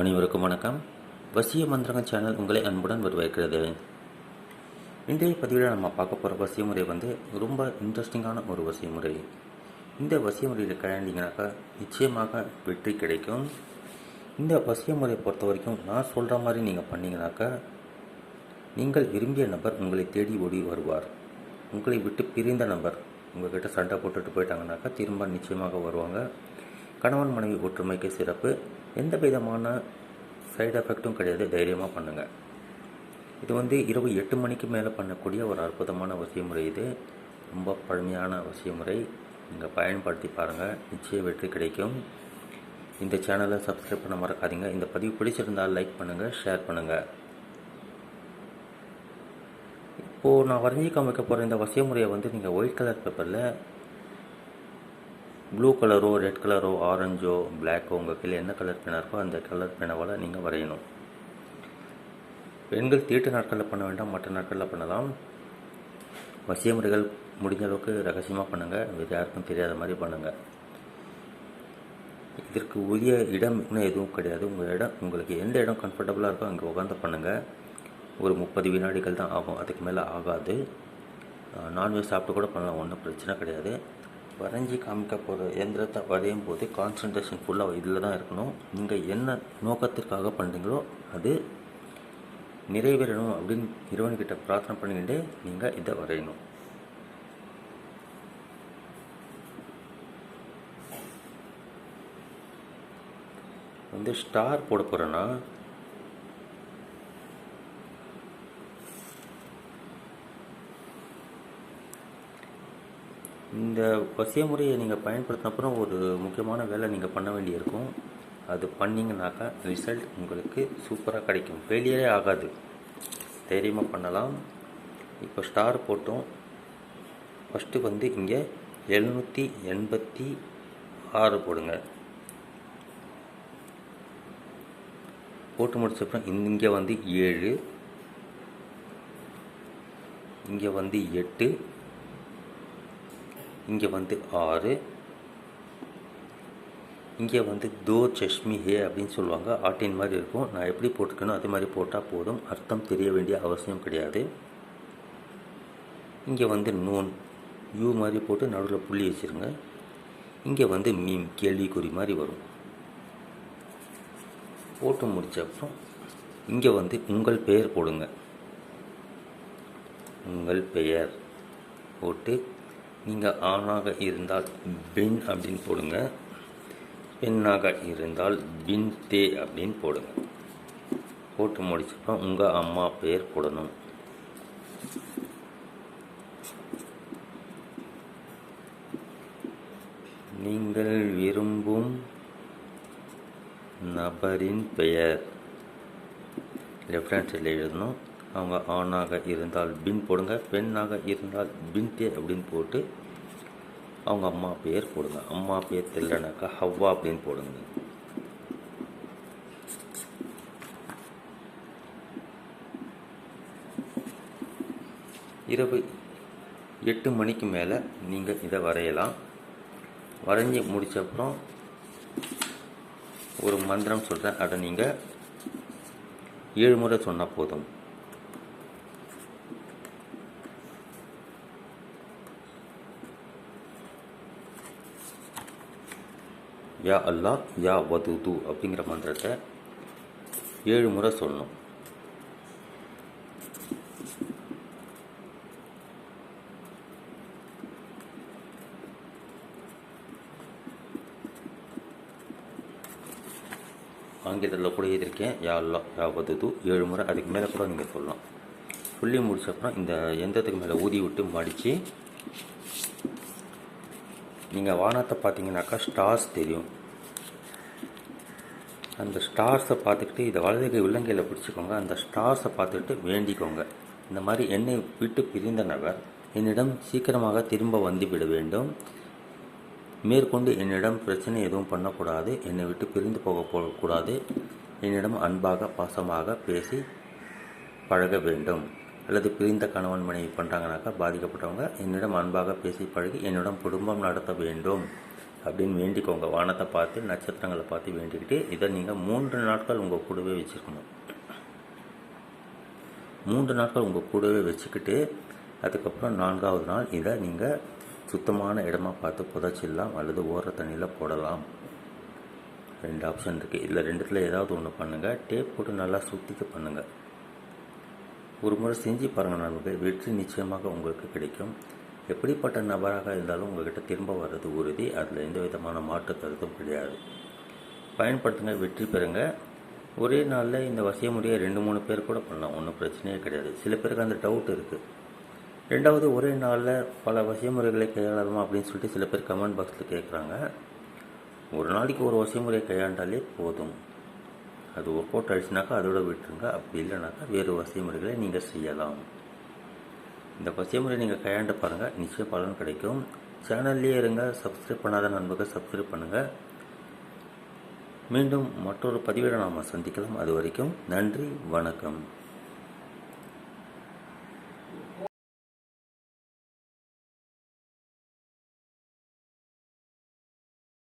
அனைவருக்கும் வணக்கம். வசிய மந்திரங்க சேனல் உங்களை அன்புடன் வரவேற்கிறது. இன்றைய பதிவில் நம்ம பார்க்க போகிற வசிய முறை வந்து ரொம்ப இன்ட்ரெஸ்டிங்கான ஒரு வசிய முறை இந்த வசிய முறையில் கையாண்டிங்கனாக்கா நிச்சயமாக வெற்றி கிடைக்கும். இந்த வசிய முறையை பொறுத்த வரைக்கும் நான் சொல்கிற மாதிரி நீங்கள் பண்ணிங்கனாக்கா நீங்கள் விரும்பிய நபர் உங்களை தேடி ஓடி வருவார். உங்களை விட்டு பிரிந்த நபர் உங்கள்கிட்ட சண்டை போட்டுட்டு போயிட்டாங்கனாக்கா திரும்ப நிச்சயமாக வருவாங்க. கணவன் மனைவி ஒற்றுமைக்கு சிறப்பு. எந்த விதமான சைடு எஃபெக்ட்டும் கிடையாது. தைரியமாக பண்ணுங்கள் இது வந்து இரவு எட்டு மணிக்கு மேலே பண்ணக்கூடிய ஒரு அற்புதமான வசியமுறை இது. ரொம்ப பழமையான வசியமுறை நீங்கள் பயன்படுத்தி பாருங்கள் நிச்சய வெற்றி கிடைக்கும். இந்த சேனலை சப்ஸ்கிரைப் பண்ண மறக்காதீங்க. இந்த பதிவு பிடிச்சிருந்தால் லைக் பண்ணுங்கள் ஷேர் பண்ணுங்கள் இப்போது நான் வரைஞ்சி காமிக்க போகிற இந்த வசிய முறையை வந்து நீங்கள் ஒயிட் கலர் பேப்பரில் ப்ளூ கலரோ ரெட் கலரோ ஆரஞ்சோ பிளாக்கோ உங்கள் கையில் என்ன கலர் பேனா இருக்கோ அந்த கலர் பேனாவால் நீங்கள் வரையணும். பெண்கள் தீட்டு நாட்களில் பண்ண வேண்டாம் மற்ற நாட்களில் பண்ணலாம். வசிய முறைகள் முடிஞ்ச அளவுக்கு ரகசியமாக பண்ணுங்கள் வேறு யாருக்கும் தெரியாத மாதிரி பண்ணுங்கள் இதற்கு உரிய இடம் இன்னும் எதுவும் கிடையாது. உங்கள் இடம் உங்களுக்கு எந்த இடம் கம்ஃபர்டபுளாக இருக்கோ அங்கே உட்காந்து பண்ணுங்கள் ஒரு முப்பது வினாடிகள் தான் ஆகும். அதுக்கு மேலே ஆகாது. நான்வெஜ் சாப்பிட்டு கூட பண்ணலாம். ஒன்றும் பிரச்சனை கிடையாது. வரைஞ்சி காமிக்க போகிற எந்திரத்தை வரையும் போது கான்சன்ட்ரேஷன் ஃபுல்லாக இதில் தான் இருக்கணும். நீங்கள் என்ன நோக்கத்திற்காக பண்ணுறீங்களோ அது நிறைவேறணும் அப்படின்னு இறைவன்கிட்ட பிரார்த்தனை பண்ணிக்கிட்டு நீங்கள் இதை வரையணும். வந்து ஸ்டார் போட போகிறேன்னா இந்த வசிய முறையை நீங்கள் பயன்படுத்தின அப்புறம் ஒரு முக்கியமான வேலை நீங்கள் பண்ண வேண்டியிருக்கும். அது பண்ணிங்கனாக்கா ரிசல்ட் உங்களுக்கு சூப்பராக கிடைக்கும். ஃபெயிலியரே ஆகாது. தைரியமாக பண்ணலாம். இப்போ ஸ்டார் போட்டோம். ஃபஸ்ட்டு வந்து இங்கே எழுநூற்றி எண்பத்தி ஆறு போடுங்க. போட்டு முடிச்சப்பறம் இங்கே வந்து ஏழு. இங்கே வந்து எட்டு. இங்கே வந்து ஆறு இங்கே வந்து தோ சஷ்மி ஹே அப்படின்னு சொல்லுவாங்க. ஆட்டின் மாதிரி இருக்கும். நான் எப்படி போட்டிருக்கேனோ அதே மாதிரி போட்டால் போதும். அர்த்தம் தெரிய வேண்டிய அவசியம் கிடையாது. இங்கே வந்து நூன் யூ மாதிரி போட்டு நடுவில் புள்ளி வச்சுருங்க. இங்கே வந்து மீம் கேள்விக்குறி மாதிரி வரும். போட்டு முடித்த அப்புறம் இங்கே வந்து உங்கள் பெயர் போடுங்க. உங்கள் பெயர் போட்டு நீங்கள் ஆணாக இருந்தால் பின் அப்படின்னு போடுங்க. பெண்ணாக இருந்தால் பின் தே அப்படின்னு போடுங்க. போட்டு முடிச்சப்போ உங்கள் அம்மா பெயர் போடணும். நீங்கள் விரும்பும் நபரின் பெயர். லெஃப்ட் ஹேண்ட் சைடில் எழுதணும். அவங்க ஆணாக இருந்தால் பின் போடுங்க பெண்ணாக இருந்தால் பின்தே அப்படின்னு போட்டு அவங்க அம்மா பேர் போடுங்க. அம்மா பேர் தெரியலனாக்கா ஹவ்வா அப்படின்னு போடுங்க. இரவு எட்டு மணிக்கு மேலே நீங்கள் இதை வரையலாம். வரைஞ்சி முடித்தப்புறம் ஒரு மந்திரம் சொல்கிறேன் அதை நீங்கள் ஏழு முறை சொன்னால் போதும். யா அல்லா யா வதுது அப்படிங்கிற மந்திரத்தை ஏழு முறை சொல்லணும். ஆங்கிலத்தில் கூட எழுதியிருக்கேன். யா அல்லா யா வதுது. ஏழு முறை அதுக்கு மேலே கூட நீங்கள் சொல்லலாம். சொல்லி முடிச்சப்பறம் இந்த எந்தத்துக்கு மேலே ஊதி விட்டு மடித்து நீங்கள் வானத்தை பார்த்தீங்கன்னாக்கா ஸ்டார்ஸ் தெரியும். அந்த ஸ்டார்ஸை பார்த்துக்கிட்டு இதை வலது விலங்கையில் உள்ளங்கையில் பிடிச்சிக்கோங்க. அந்த ஸ்டார்ஸை பார்த்துக்கிட்டு வேண்டிக்கோங்க. இந்த மாதிரி என்னை விட்டு பிரிந்த நபர் என்னிடம் சீக்கிரமாக திரும்ப வந்துவிட வேண்டும். மேற்கொண்டு என்னிடம் பிரச்சனை எதுவும் பண்ணக்கூடாது. என்னை விட்டு பிரிந்து போக போகக்கூடாது. என்னிடம் அன்பாக பாசமாக பேசி பழக வேண்டும். அல்லது பிரிந்த கணவன் மனைவி பண்ணுறாங்கனாக்கா பாதிக்கப்பட்டவங்க என்னிடம் அன்பாக பேசி பழகி என்னிடம் குடும்பம் நடத்த வேண்டும் அப்படின்னு வேண்டிக்கோங்க. வானத்தை பார்த்து நட்சத்திரங்களை பார்த்து வேண்டிக்கிட்டு இதை நீங்கள் மூன்று நாட்கள் உங்கள் கூடவே வச்சுருக்கணும். மூன்று நாட்கள் உங்கள் கூடவே வச்சுக்கிட்டு அதுக்கப்புறம் நான்காவது நாள் இதை நீங்கள் சுத்தமான இடமா பார்த்து புதைச்சிடலாம் அல்லது ஓர தண்ணியில் போடலாம். ரெண்டு ஆப்ஷன் இருக்குது இதில் ரெண்டுத்தில் ஏதாவது ஒன்று பண்ணுங்கள் டேப் போட்டு நல்லா சுத்திக்க பண்ணுங்கள் ஒரு முறை செஞ்சு பாருங்கள் நண்பர்கள் வெற்றி நிச்சயமாக உங்களுக்கு கிடைக்கும். எப்படிப்பட்ட நபராக இருந்தாலும் உங்கள்கிட்ட திரும்ப வர்றது உறுதி. அதில் எந்த விதமான மாற்று கருத்தும் கிடையாது. பயன்படுத்துங்க வெற்றி பெறுங்க. ஒரே நாளில் இந்த வசிய முறையை ரெண்டு மூணு பேர் கூட பண்ணலாம் ஒன்றும் பிரச்சனையே கிடையாது. சில பேருக்கு அந்த டவுட் இருக்குது ரெண்டாவது ஒரே நாளில் பல வசிய முறைகளை கையாளலாமா அப்படின்னு சொல்லிட்டு சில பேர் கமெண்ட் பாக்ஸில் கேட்குறாங்க ஒரு நாளைக்கு ஒரு வசிய முறையை கையாண்டாலே போதும். அது ஒர்க் அவுட் ஆயிடுச்சுனாக்கா அதோட விட்டுருங்க. அப்படி இல்லைனாக்கா வேறு வசிய முறைகளை நீங்கள் செய்யலாம். இந்த வசிய முறை நீங்கள் கையாண்டு பாருங்கள் நிச்சயம் பலன் கிடைக்கும். சேனல்லே இருங்க. சப்ஸ்கிரைப் பண்ணாத நண்பர்கள் சப்ஸ்கிரைப் பண்ணுங்கள் மீண்டும் மற்றொரு பதிவில் நாம் சந்திக்கலாம். அது வரைக்கும் நன்றி வணக்கம்.